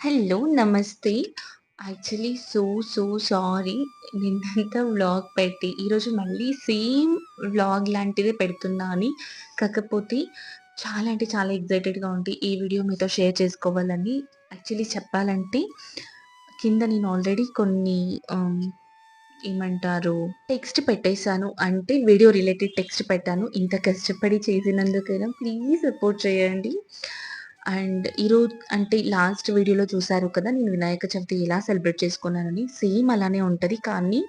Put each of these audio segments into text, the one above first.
Hello! నమస్తే. Actually so, so sorry. నిన్నంతా vlog పెట్టి, ఈరోజు మళ్ళీ సేమ్ వ్లాగ్ లాంటిదే పెడుతున్నా అని. కాకపోతే చాలా అంటే చాలా ఎక్సైటెడ్‌గా ఉంది ఈ వీడియో మీతో షేర్ చేసుకోవాలని యాక్చువల్లీ చెప్పాలంటే, కింద నేను ఆల్రెడీ కొన్ని um, ఏమంటారు టెక్స్ట్ పెట్టేశాను అంటే వీడియో రిలేటెడ్ టెక్స్ట్ పెట్టాను. ఇంత కష్టపడి చేసినందుకైనా ప్లీజ్ సపోర్ట్ చేయండి. అండ్ ఈరోజు అంటే లాస్ట్ వీడియోలో చూసారు కదా! నేను వినాయక చవితి ఎలా సెలబ్రేట్ చేసుకున్నానని. సేమ్ అలానే ఉంటుంది కానీ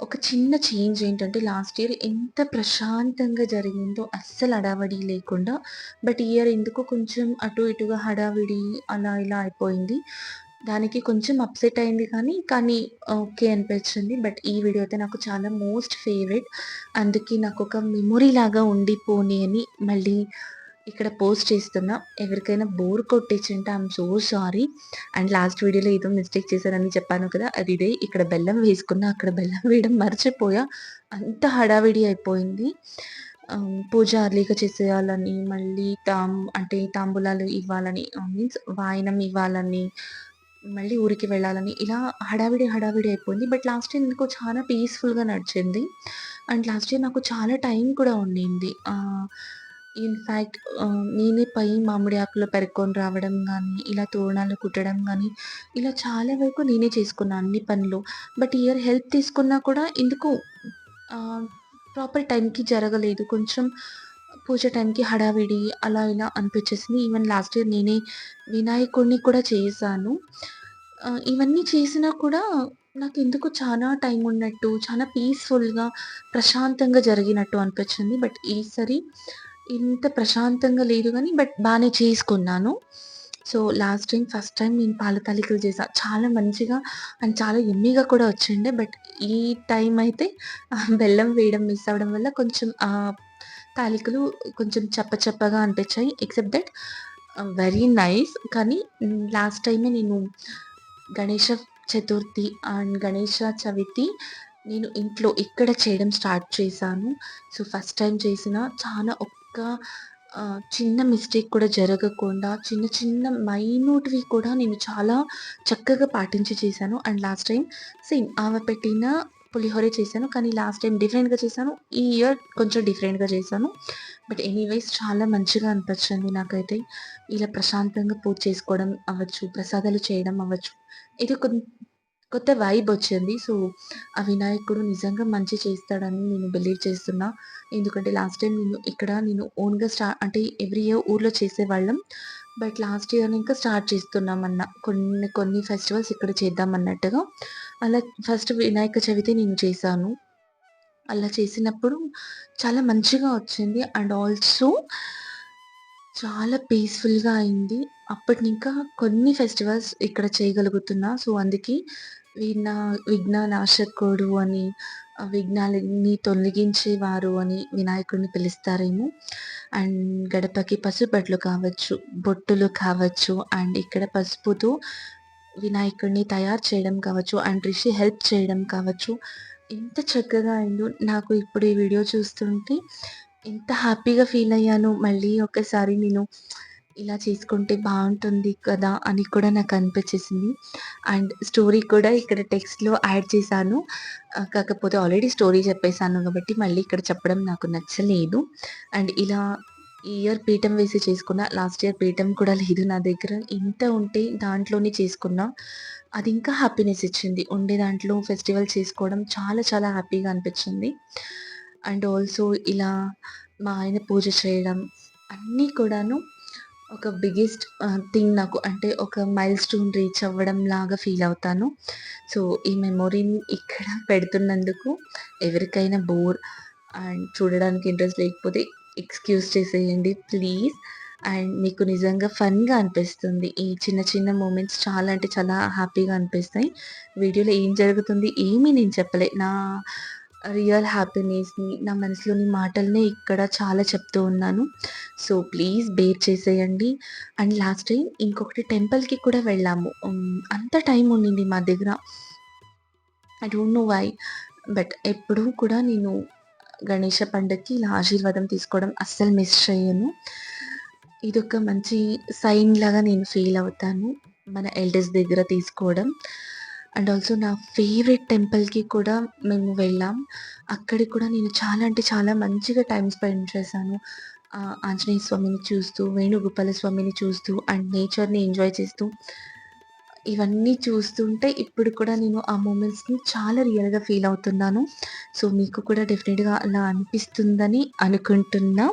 ఒక చిన్న చేంజ్ ఏంటంటే లాస్ట్ ఇయర్ ఎంత ప్రశాంతంగా జరిగిందో అస్సలు హడావిడి లేకుండా. బట్ ఇయర్ ఎందుకో కొంచెం అటు ఇటుగా హడావిడి అలా ఇలా అయిపోయింది. దానికి కొంచెం అప్సెట్ అయింది కానీ, కానీ ఓకే అనిపించింది. బట్ ఈ వీడియో అయితే నాకు చాలా మోస్ట్ ఫేవరెట్. అందుకే నాకు ఒక మెమొరీ లాగా ఉండిపోని అని మళ్ళీ ఇక్కడ పోస్ట్ చేస్తున్నా. ఎవరికైనా bore కొట్టించుంటే I'm so sorry. And last వీడియోలో ఏదో మిస్టేక్ చేశానని చెప్పాను కదా! అది ఇదే. ఇక్కడ బెల్లం వేసుకున్నా, అక్కడ బెల్లం వేయడం మర్చిపోయా. అంత హడావిడి అయిపోయింది. Um, పూజ అర్లీగా చేసేయాలని, మళ్ళీ తాం అంటే తాంబూలాలు ఇవ్వాలని uh, మీన్స్ వాయనం ఇవ్వాలని, మళ్ళీ ఊరికి వెళ్ళాలని ఇలా హడావిడి, హడావిడి అయిపోయింది. బట్ లాస్ట్ ఇయర్ ఎందుకో చాలా పీస్‌ఫుల్‌గా నడిచింది. అండ్ లాస్ట్ ఇయర్ నాకు చాలా టైం కూడా ఉండింది. Uh, ఇన్ఫ్యాక్ట్ నేనే పై మామిడి ఆకులు పెరుక్కొని రావడం కానీ ఇలా తోరణాలు కుట్టడం కానీ ఇలా చాలా వరకు నేనే చేసుకున్నాను అన్ని పనులు. బట్ ఇయర్ హెల్ప్ తీసుకున్నా కూడా ఎందుకు ప్రాపర్ టైంకి జరగలేదు. కొంచెం పూజ టైంకి హడావిడి అలా ఇలా అనిపించేసింది. ఈవెన్ లాస్ట్ ఇయర్ నేనే వినాయకుడిని కూడా చేశాను. ఇవన్నీ చేసినా కూడా నాకు ఎందుకు చాలా టైం ఉన్నట్టు, చాలా పీస్‌ఫుల్‌గా, ప్రశాంతంగా జరిగినట్టు అనిపించింది. బట్ ఈసారి ఇంత ప్రశాంతంగా లేదు కానీ బట్ బాగానే చేసుకున్నాను. So, last time first time నేను పాల తాలికలు చేశా. చాలా మంచిగా అండ్ చాలా ఎమ్మీగా కూడా వచ్చిండే. బట్ ఈ టైం అయితే బెల్లం వేయడం మిస్ అవ్వడం వల్ల కొంచెం తాలికలు కొంచెం చప్పచెప్పగా అనిపించాయి. Except that very nice. కానీ లాస్ట్ టైమే నేను గణేష చతుర్థి అండ్ గణేష చవితి నేను ఇంట్లో ఇక్కడ చేయడం స్టార్ట్ చేశాను. సో, ఫస్ట్ టైం చేసిన చాలా ఒక్క చిన్న మిస్టేక్ కూడా జరగకుండా చిన్న చిన్న మైన్యూట్‌వి కూడా నేను చాలా చక్కగా పాటించి చేశాను. అండ్ లాస్ట్ టైం సేమ్ ఆమె పెట్టిన పులిహోరే చేశాను. కానీ లాస్ట్ టైం డిఫరెంట్‌గా చేశాను. ఈ ఇయర్ కొంచెం డిఫరెంట్‌గా చేశాను. బట్ ఎనీవేస్ చాలా మంచిగా అనిపించింది నాకైతే. ఇలా ప్రశాంతంగా పూజ చేసుకోవడం అవ్వచ్చు, ప్రసాదాలు చేయడం అవ్వచ్చు. ఇది కొంత కొత్త వైబ్ వచ్చింది. సో, ఆ వినాయకుడు నిజంగా మంచి చేస్తాడని నేను బిలీవ్ చేస్తున్నా. ఎందుకంటే లాస్ట్ టైం నేను ఇక్కడ నేను ఓన్‌గా స్టా అంటే ఎవ్రీ ఇయర్ ఊర్లో చేసేవాళ్ళం. బట్ లాస్ట్ ఇయర్ ఇంకా స్టార్ట్ చేస్తున్నామన్న. కొన్ని కొన్ని ఫెస్టివల్స్ ఇక్కడ చేద్దాం అన్నట్టుగా. అలా ఫస్ట్ వినాయక చవితి నేను చేశాను. అలా చేసినప్పుడు చాలా మంచిగా వచ్చింది. అండ్ ఆల్సో చాలా పీస్‌ఫుల్‌గా అయింది. అప్పటినింకా కొన్ని ఫెస్టివల్స్ ఇక్కడ చేయగలుగుతున్నా. సో, అందుకే వినా విఘ్ననాశకుడు అని, విఘ్నాలని తొలగించేవారు అని వినాయకుడిని పిలుస్తారేమో. అండ్ గడపకి పసుపట్లు కావచ్చు, బొట్టులు కావచ్చు, అండ్ ఇక్కడ పసుపుతో వినాయకుడిని తయారు చేయడం కావచ్చు, అండ్ రిషి హెల్ప్ చేయడం కావచ్చు. ఎంత చక్కగా అయిందో నాకు ఇప్పుడు ఈ వీడియో చూస్తుంటే ఎంత హ్యాపీగా ఫీల్ అయ్యాను మళ్ళీ ఒకసారి నేను ఇలా చేసుకుంటే బాగుంటుంది కదా! అని కూడా నాకు అనిపించేసింది. అండ్ స్టోరీ కూడా ఇక్కడ టెక్స్ట్‌లో యాడ్ చేశాను. కాకపోతే ఆల్రెడీ స్టోరీ చెప్పేసాను కాబట్టి మళ్ళీ ఇక్కడ చెప్పడం నాకు నచ్చలేదు. అండ్ ఇలా ఈ ఇయర్ పీఠం వేసి చేసుకున్న. లాస్ట్ ఇయర్ పీఠం కూడా లేదు నా దగ్గర. ఇంత ఉంటే దాంట్లోనే చేసుకున్నా. అది ఇంకా హ్యాపీనెస్ ఇచ్చింది. ఉండే దాంట్లో ఫెస్టివల్ చేసుకోవడం చాలా చాలా హ్యాపీగా అనిపించింది. అండ్ ఆల్సో ఇలా మా ఆయన పూజ చేయడం అన్నీ కూడాను ఒక బిగ్గెస్ట్ థింగ్ నాకు. అంటే ఒక మైల్ స్టోన్ రీచ్ అవ్వడం లాగా ఫీల్ అవుతాను. సో, ఈ మెమొరీని ఇక్కడ పెడుతున్నందుకు ఎవరికైనా బోర్ అండ్ చూడడానికి ఇంట్రెస్ట్ లేకపోతే ఎక్స్‌క్యూజ్ చేసేయండి ప్లీజ్. అండ్ మీకు నిజంగా ఫన్‌గా అనిపిస్తుంది. ఈ చిన్న చిన్న మూమెంట్స్ చాలా అంటే చాలా హ్యాపీగా అనిపిస్తాయి. వీడియోలో ఏం జరుగుతుంది ఏమీ నేను చెప్పలే. నా రియల్ హ్యాపీనెస్‌ని, నా మనసులోని మాటల్ని ఇక్కడ చాలా చెప్తూ ఉన్నాను. సో, ప్లీజ్ బేర్ చేసేయండి. అండ్ లాస్ట్ టైం ఇంకొకటి టెంపుల్‌కి కూడా వెళ్ళాము. అంత టైం ఉండింది మా దగ్గర. I don't know why. But ఎప్పుడూ కూడా నేను గణేష పండుగకి ఇలా ఆశీర్వాదం తీసుకోవడం అస్సలు మిస్ చేయను ఇదొక మంచి సైన్ లాగా నేను ఫీల్ అవుతాను. మన ఎల్డర్స్ దగ్గర తీసుకోవడం. అండ్ ఆల్సో నా ఫేవరెట్ టెంపుల్‌కి కూడా మేము వెళ్ళాం. అక్కడికి కూడా నేను చాలా అంటే చాలా మంచిగా టైం స్పెండ్ చేశాను. ఆంజనేయ స్వామిని చూస్తూ, వేణుగోపాల స్వామిని చూస్తూ అండ్ నేచర్‌ని ఎంజాయ్ చేస్తూ ఇవన్నీ చూస్తుంటే ఇప్పుడు కూడా నేను ఆ మూమెంట్స్‌ని చాలా రియల్‌గా ఫీల్ అవుతున్నాను. సో, మీకు కూడా డెఫినెట్గా అలా అనిపిస్తుందని అనుకుంటున్నా.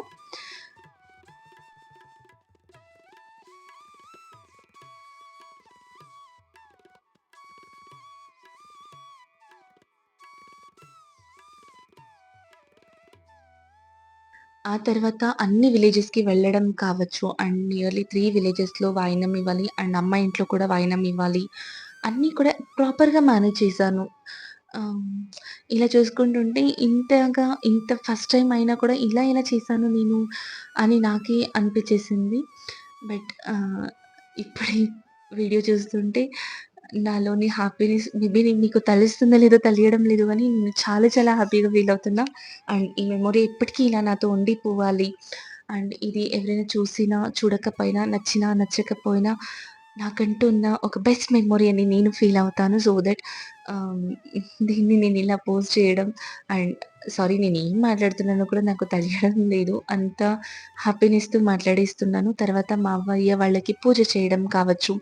ఆ తర్వాత అన్ని విలేజెస్‌కి వెళ్ళడం కావచ్చు. అండ్ నియర్లీ త్రీ విలేజెస్‌లో వాయినం ఇవ్వాలి. అండ్ అమ్మ ఇంట్లో కూడా వాయినం ఇవ్వాలి. అన్నీ కూడా ప్రాపర్‌గా మేనేజ్ చేశాను. ఇలా చూసుకుంటుంటే ఇంతగా ఇంత ఫస్ట్ టైం అయినా కూడా ఇలా ఇలా చేశాను నేను అని నాకే అనిపించేసింది. బట్ ఇప్పుడే ఇప్పుడు వీడియో చూస్తుంటే నాలోని హ్యాపీనెస్ మేబీ మీకు తలిస్తుందో లేదో తెలియడం లేదు అని నేను చాలా చాలా హ్యాపీగా ఫీల్ అవుతున్నా. అండ్ ఈ మెమొరీ ఎప్పటికీ ఇలా నాతో ఉండిపోవాలి. అండ్ ఇది ఎవరైనా చూసినా, చూడకపోయినా, నచ్చినా, నచ్చకపోయినా నాకంటూ ఉన్న ఒక బెస్ట్ మెమొరీ అని నేను ఫీల్ అవుతాను. సో దట్ um, దీన్ని నేను ఇలా పోస్ట్ చేయడం అండ్ సారీ నేను ఏం మాట్లాడుతున్నానో కూడా నాకు తెలియడం లేదు. అంత హ్యాపీనెస్‌తో మాట్లాడేస్తున్నాను. తర్వాత మా అవ్వయ్య వాళ్ళకి పూజ చేయడం కావచ్చు.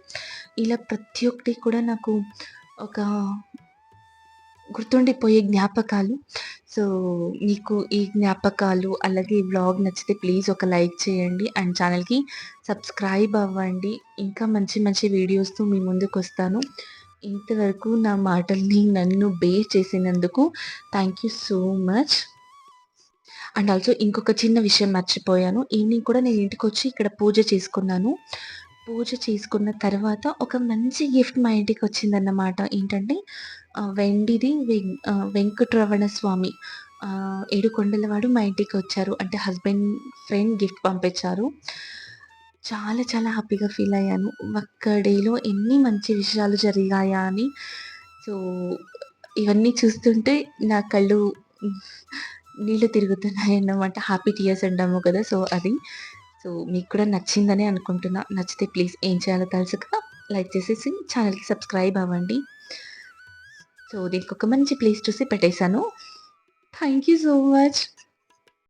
ఇలా ప్రతి ఒక్కటి కూడా నాకు ఒక గుర్తుండిపోయే జ్ఞాపకాలు. సో, మీకు ఈ జ్ఞాపకాలు అలాగే ఈ వ్లాగ్ నచ్చితే ప్లీజ్ ఒక లైక్ చేయండి. అండ్ ఛానల్‌కి సబ్స్క్రైబ్ అవ్వండి. ఇంకా మంచి మంచి వీడియోస్‌తో మీ ముందుకు వస్తాను ఇంతవరకు నా మాటల్ని నన్ను బేస్ చేసినందుకు thank you so much. And also ఇంకొక చిన్న విషయం మర్చిపోయాను. ఈవినింగ్ కూడా నేను ఇంటికి వచ్చి ఇక్కడ పూజ చేసుకున్నాను. పూజ చేసుకున్న తర్వాత ఒక మంచి గిఫ్ట్ మా ఇంటికి వచ్చిందన్నమాట ఏంటంటే వెండిది వెం వెంకటరమణ స్వామి ఆహ్, ఏడుకొండలవాడు మా ఇంటికి వచ్చారు అంటే హస్బెండ్ ఫ్రెండ్ గిఫ్ట్ పంపించారు. చాలా చాలా హ్యాపీగా ఫీల్ అయ్యాను. ఒక్క డేలో ఎన్ని మంచి విషయాలు జరిగాయా అని. సో, ఇవన్నీ చూస్తుంటే నా కళ్ళు నీళ్ళు తిరుగుతున్నాయి అన్నమాట హ్యాపీ టీయర్స్ అంటాము కదా! సో, అది. సో, మీకు కూడా నచ్చిందనే అనుకుంటున్నా. నచ్చితే ప్లీజ్ ఏం చేయాలో తెలుసు లైక్ చేసేసి ఛానల్‌కి సబ్స్క్రైబ్ అవ్వండి. సో, దీనికొక మంచి ప్లేస్ చూసి పెట్టేసాను. Thank you so much.